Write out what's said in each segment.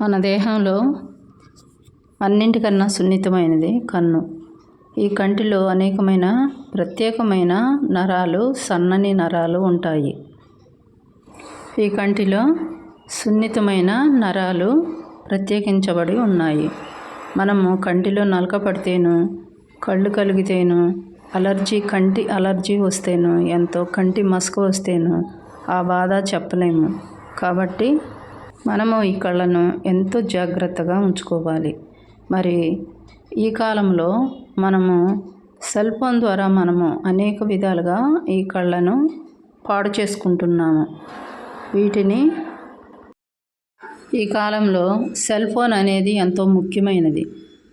మన దేహంలో అన్నింటికన్నా సున్నితమైనది కన్ను. ఈ కంటిలో అనేకమైన ప్రత్యేకమైన నరాలు సన్నని నరాలు ఉంటాయి. ఈ కంటిలో సున్నితమైన నరాలు ప్రత్యేకించబడి ఉన్నాయి. మనము కంటిలో నలక పడితేను కళ్ళు కలిగితేను అలర్జీ కంటి అలర్జీ వస్తేను ఎంతో కంటి మసక వస్తేను ఆ బాధ చెప్పలేము. కాబట్టి మనము ఈ కళ్ళను ఎంతో జాగ్రత్తగా ఉంచుకోవాలి. మరి ఈ కాలంలో మనము సెల్ ఫోన్ ద్వారా మనము అనేక విధాలుగా ఈ కళ్ళను పాడు చేసుకుంటున్నాము. వీటిని ఈ కాలంలో సెల్ ఫోన్ అనేది ఎంతో ముఖ్యమైనది.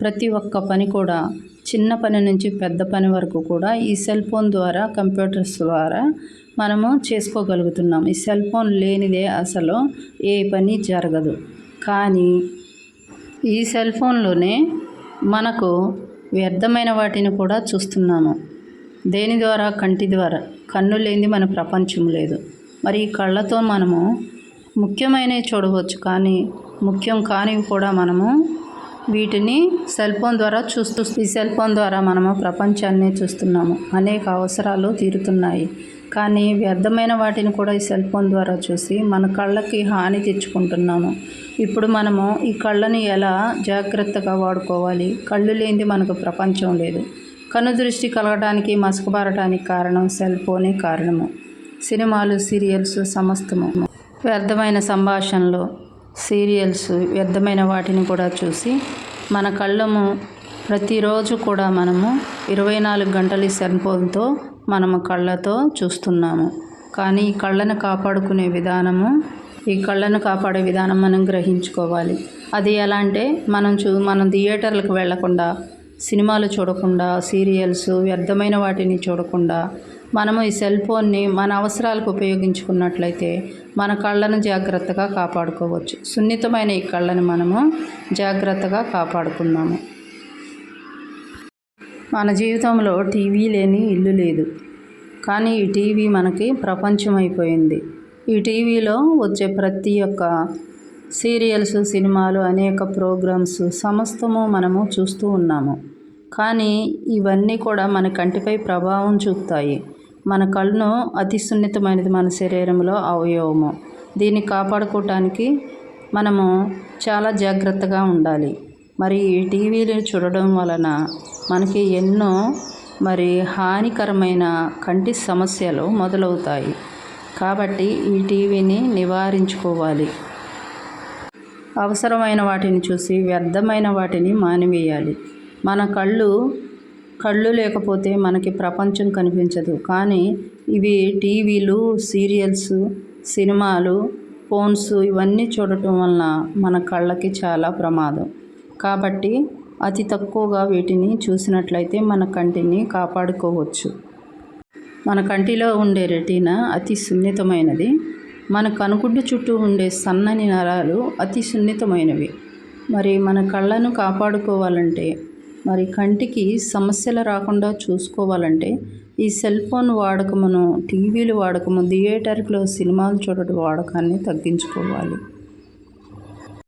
ప్రతి ఒక్క పని కూడా చిన్న పని నుంచి పెద్ద పని వరకు కూడా ఈ సెల్ ఫోన్ ద్వారా కంప్యూటర్స్ ద్వారా మనము చేసుకోగలుగుతున్నాం. ఈ సెల్ ఫోన్ లేనిదే అసలు ఏ పని జరగదు. కానీ ఈ సెల్ ఫోన్లోనే మనకు వ్యర్థమైన వాటిని కూడా చూస్తున్నాము. దేని ద్వారా? కంటి ద్వారా. కన్ను లేనిది మన ప్రపంచం లేదు. మరి ఈ కళ్ళతో మనము ముఖ్యమైనవి చూడవచ్చు. కానీ ముఖ్యం కానివి కూడా మనము వీటిని సెల్ ఫోన్ ద్వారా చూస్తూ ఈ సెల్ ఫోన్ ద్వారా మనము ప్రపంచాన్ని చూస్తున్నాము. అనేక అవసరాలు తీరుతున్నాయి. కానీ వ్యర్థమైన వాటిని కూడా ఈ సెల్ ఫోన్ ద్వారా చూసి మన కళ్ళకి హాని తెచ్చుకుంటున్నాము. ఇప్పుడు మనము ఈ కళ్ళని ఎలా జాగ్రత్తగా వాడుకోవాలి? కళ్ళు లేనిది మనకు ప్రపంచం లేదు. కను దృష్టి కలగడానికి మసకబారటానికి కారణం సెల్ ఫోనే కారణము. సినిమాలు సీరియల్స్ సమస్తము. వ్యర్థమైన సంభాషణలు సీరియల్స్ వ్యర్థమైన వాటిని కూడా చూసి మన కళ్ళము ప్రతిరోజు కూడా మనము ఇరవై నాలుగు గంటలు ఈ సెల్ ఫోన్తో మనము కళ్ళతో చూస్తున్నాము. కానీ ఈ కళ్ళను కాపాడుకునే విధానము ఈ కళ్ళను కాపాడే విధానం మనం గ్రహించుకోవాలి. అది ఎలా అంటే మనం చూ మనం థియేటర్లకు వెళ్ళకుండా సినిమాలు చూడకుండా సీరియల్స్ వ్యర్థమైన వాటిని చూడకుండా మనము ఈ సెల్ ఫోన్ని మన అవసరాలకు ఉపయోగించుకున్నట్లయితే మన కళ్ళను జాగ్రత్తగా కాపాడుకోవచ్చు. సున్నితమైన ఈ కళ్ళని మనము జాగ్రత్తగా కాపాడుకుందాము మన జీవితంలో టీవీ లేని ఇల్లు లేదు. కానీ ఈ టీవీ మనకి ప్రపంచం అయిపోయింది ఈ టీవీలో వచ్చే ప్రతి ఒక్క సీరియల్స్ సినిమాలు అనేక ప్రోగ్రామ్స్ సమస్తము మనము చూస్తూ ఉన్నాము. కానీ ఇవన్నీ కూడా మన కంటిపై ప్రభావం చూపుతాయి. మన కళ్ళను అతి సున్నితమైనది మన శరీరంలో అవయవము. దీన్ని కాపాడుకోవటానికి మనము చాలా జాగ్రత్తగా ఉండాలి. మరి ఈ టీవీలు చూడడం వలన మనకి ఎన్నో మరి హానికరమైన కంటి సమస్యలు మొదలవుతాయి. కాబట్టి ఈ టీవీని నివారించుకోవాలి. అవసరమైన వాటిని చూసి వ్యర్థమైన వాటిని మానివేయాలి. మన కళ్ళు కళ్ళు లేకపోతే మనకి ప్రపంచం కనిపించదు. కానీ ఇవి టీవీలు సీరియల్స్ సినిమాలు ఫోన్స్ ఇవన్నీ చూడటం వలన మన కళ్ళకి చాలా ప్రమాదం. కాబట్టి అతి తక్కువగా వీటిని చూసినట్లయితే మన కంటిని కాపాడుకోవచ్చు. మన కంటిలో ఉండే రెటీనా అతి సున్నితమైనది. మన కనుగుడ్డు చుట్టూ ఉండే సన్నని నరాలు అతి సున్నితమైనవి. మరి మన కళ్ళను కాపాడుకోవాలంటే మరి కంటికి సమస్యలు రాకుండా చూసుకోవాలంటే ఈ సెల్ ఫోన్ వాడకమును టీవీలు వాడకము థియేటర్లో సినిమాలు చూడటం వాడకాన్ని తగ్గించుకోవాలి.